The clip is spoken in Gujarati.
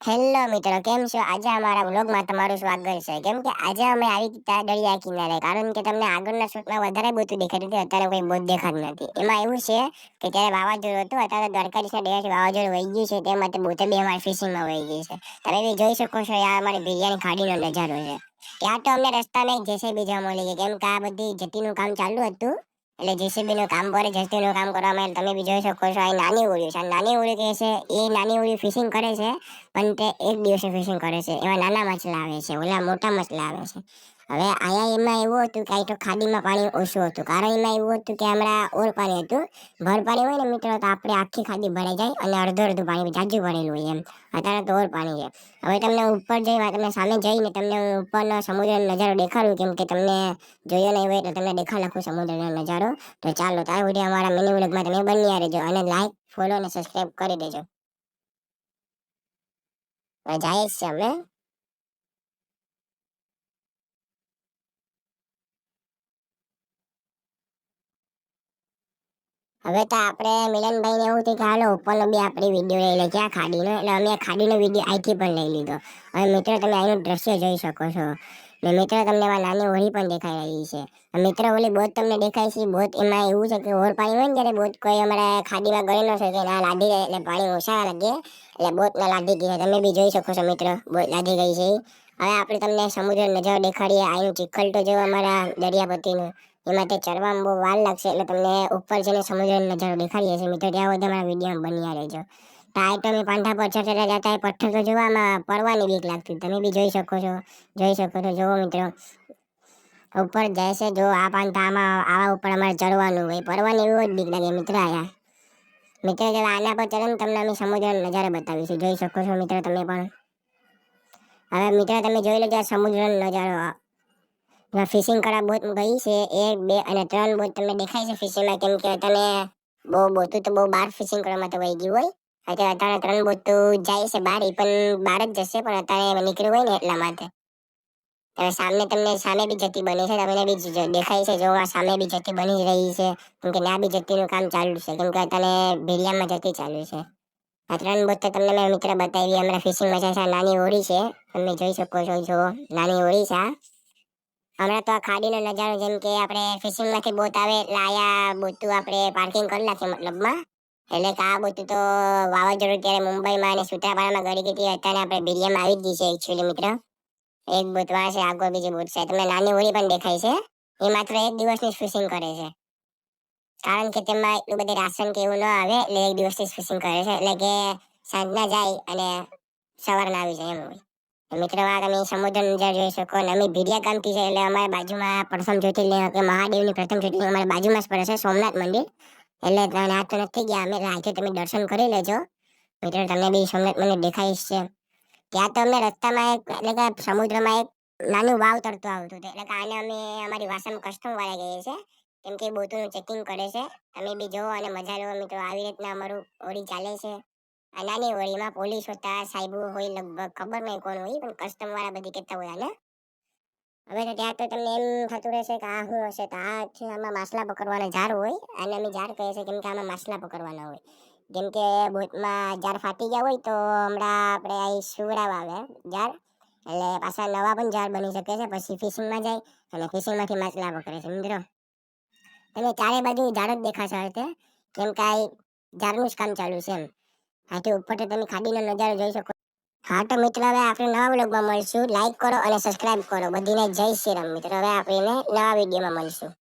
હેલો મિત્રો, કેમ છો? આજે અમારા બ્લોગમાં તમારું સ્વાગત છે. કેમ કે આજે અમે આવી દરિયા કિનારે, કારણ કે તમને આગળના શૂટમાં વધારે બોતું દેખાતું હતું, અત્યારે કોઈ બોટ દેખાતું નથી. એમાં એવું છે કે ત્યારે વાવાઝોડું હતું, અત્યારે દ્વારકાધીશના ડેરાથી વાવાઝોડું વહી ગયું છે તે માટે બોતે બે અમારી ફિશિંગમાં વહી ગઈ છે. તમે બી જોઈ શકો છો, આ અમારી બિરયાની ખાડીનો નજારો છે. ત્યાં તો અમને રસ્તામાં એક જેસીબી જોવા મળી ગઈ. કેમ કે આ બધી જતીનું કામ ચાલુ હતું. એટલે જેસીબી નું કામ કરે નું કામ કરવા માટે તમે બી જોઈ શકો છો આ નાની ઉડી છે. નાની ઉડી કે છે, એ નાની ઉડી ફિશિંગ કરે છે, પણ તે એક દિવસે ફિશિંગ કરે છે. એવા નાના મછલા આવે છે, ઓલા મોટા મછલા આવે છે. હવે અહીંયા એમાં એવું હતું કે તો ખાડીમાં પાણી ઓછું હતું. કારણ એમાં એવું હતું કે હમણાં ઓર પાણી હતું. ભર પાણી હોય ને મિત્રો, તો આપણે આખી ખાડી ભરાઈ જાય અને અડધું અડધું પાણી જાજુ ભરેલું હોય એમ. અત્યારે તો ઓર પાણી છે. હવે તમને ઉપર જઈ તમને સામે જઈને તમને ઉપરનો સમુદ્રનો નજારો દેખાડું, કેમ કે તમને જોયો નહીં હોય તો તમને દેખાડ નાખું સમુદ્રનો નજારો. તો ચાલો, તો આ અમારા મિની વ્લોગમાં તમે બની રહેજો અને લાઈક ફોલો અને સબસ્ક્રાઈબ કરી દેજો. જાય છે અમે હવે તો આપણે મિલનભાઈ ને એવું થયું કે, હાલો, ઉપરનો બી આપણે વીડિયો લઈ લે, ક્યાં ખાડીનો? એટલે અમે ખાડીનો વીડિયો અહીંથી પણ લઈ લીધો. હવે મિત્રો, તમે અહીંનું દ્રશ્ય જોઈ શકો છો. ને મિત્રો, તમને એમાં નાની હોળી પણ દેખાઈ રહી છે. મિત્રો, ઓલી બોટ તમને દેખાય છે. બોટ એમાં એવું છે કે, ઓર પાણી હોય ને ત્યારે બોટ કોઈ અમારે ખાડીમાં ગળી ન શકે, ના લાદી જાય એટલે પાણી ઓછા લાગે. એટલે બોટને લાદી ગઈ તમે બી જોઈ શકો છો મિત્રો, બોટ લાદી ગઈ છે. હવે આપણે તમને સમુદ્ર નજારો દેખાડીએ. અહીંનું ચિખલ તો જો અમારા દરિયાપતિનું. એમાં માટે ચડવામાં બહુ વાર લાગશે એટલે તમને ઉપર જઈને સમુદ્રનો નજારો દેખાડીએ છીએ. મિત્રો, ત્યાં બધા મારા વીડિયો બન્યા રહેજો. તો આ તમે પાંઠા પર ચડતા જતા એ પથ્થર તો જોવામાં પડવાની બીક લાગતી. તમે બી જોઈ શકો છો, જોઈ શકો છો. જોવો મિત્રો, ઉપર જાય છે, જો આ પાંઠા આમાં, આવા ઉપર અમારે ચડવાનું હોય, પડવાની એવું જ બીક લાગે. મિત્ર, આયા. મિત્ર, જો આના પર ચડે તમને અમે સમુદ્રનો નજારો બતાવીશું. જોઈ શકો છો મિત્ર તમે પણ. હવે મિત્ર, તમે જોઈ લેજો સમુદ્રનો નજારો ફિશિંગ કરવા બોટ ગઈ છે, એક, બે અને ત્રણ બોટ તમને દેખાય છે ફિશિંગમાં કેમ કે તમે બહુ બોતું તો બહુ બાર ફિશિંગ કરવા માટે વહી ગયું હોય. અત્યારે અત્યારે ત્રણ બોટ તો જાય છે બહાર એ પણ બહાર જ જશે, પણ અત્યારે નીકળ્યું હોય ને એટલા માટે. તમે સામે તમને, સામે બી જતી બની છે, તમને બી દેખાય છે, જોવા સામે બી જતી બની રહી છે. કેમ કે ના બી જતીનું કામ ચાલુ છે, કેમ કે અત્યારે ભેલિયામાં જતી ચાલુ છે. આ ત્રણ બોટ તો તમને મેં મિત્ર બતાવી, હમણાં ફિશિંગમાં છે, નાની હોડી છે. તમે જોઈ શકો છો જો નાની હોડી છે આ. હમણાં તો આ ખાડીનો નજારો જેમ કે આપણે ફિશિંગમાંથી બોટ આવે એટલે આયા બોટું આપણે પાર્કિંગ કરી નાખીએ મતલબમાં. એટલે કે આ બોટું તો વાવાઝોડું ત્યારે મુંબઈમાં અને સુત્રાપાડામાં ગળી ગઈ હતી, અત્યારે આપણે બિરિયામાં આવી જ ગઈ છે એકચ્યુઅલી મિત્ર. એક બોટ છે, આગળ બીજી બોટ છે. તમને નાની હોળી પણ દેખાય છે. એ માત્ર એક દિવસની ફિશિંગ કરે છે. કારણ કે તેમાં એટલું બધું રાશન કે એવું ન આવે, એટલે એક દિવસની ફિશિંગ કરે છે. એટલે કે સાંજના જાય અને સવારના આવી જાય એમ હોય. મિત્રો તમે સમુદ્ર નજારો જોઈ શકો. અને અમે ભીડિયા ગામથી છે, એટલે અમારા બાજુમાં પ્રથમ જ્યોતિર્લિંગ કે મહાદેવની પ્રથમ જ્યોતિર્લિંગ અમારા બાજુમાં જ પડે છે, સોમનાથ મંદિર. એટલે ત્રણ આ તો નથી ગયા, અમે આજે તમે દર્શન કરી લેજો. મિત્રો, તમને બી સોમનાથ મંદિર દેખાઈશ છે. ત્યાં તો અમને રસ્તામાં એક, એટલે કે સમુદ્રમાં એક નાનું વાવ તરતું આવતું હતું. એટલે કે આને અમે અમારી ભાષામાં કસ્ટમ વાળા ગઈએ છીએ. કેમ કે બોટોનું ચેકિંગ કરે છે. તમે બી જોવો અને મજા લો મિત્રો. આવી રીતના અમારું હોડી ચાલે છે. નાની હોળીમાં પોલીસ હોતા, સાહેબો હોય, લગભગ ખબર નહીં કોણ હોય, પણ કસ્ટમ વાળા બધી કહેતા હોય આને. હવે તો ત્યાં તો તમને એમ થતું રહેશે કે આ શું હશે? તો આ છે, આમાં માછલા પકડવાના ઝાડ હોય અને અમે ઝાડ કહે છે કેમ કે આમાં માછલા પકડવાના હોય. જેમ કે બોટમાં ઝાડ ફાટી ગયા હોય તો હમણાં આપણે અહીં સુવડાવ આવે ઝાડ. એટલે પાછા નવા પણ ઝાડ બની શકે છે, પછી ફિશિંગમાં જાય અને ફિશિંગમાંથી માછલા પકડે છે મિત્રો અને ચારે બાજુ ઝાડ જ દેખાશે કેમ કે આ ઝાડનું જ કામ ચાલુ છે એમ. આથી ઉપરથી તમે ખાડીનો નજારો જોઈ શકો. હા, તો મિત્રો, હવે આપણે નવા બ્લોગમાં મળશું. લાઈક કરો અને સબસ્ક્રાઈબ કરો. બધીને જય શ્રી રામ મિત્રો. હવે આપણે નવા વિડીયોમાં મળશું.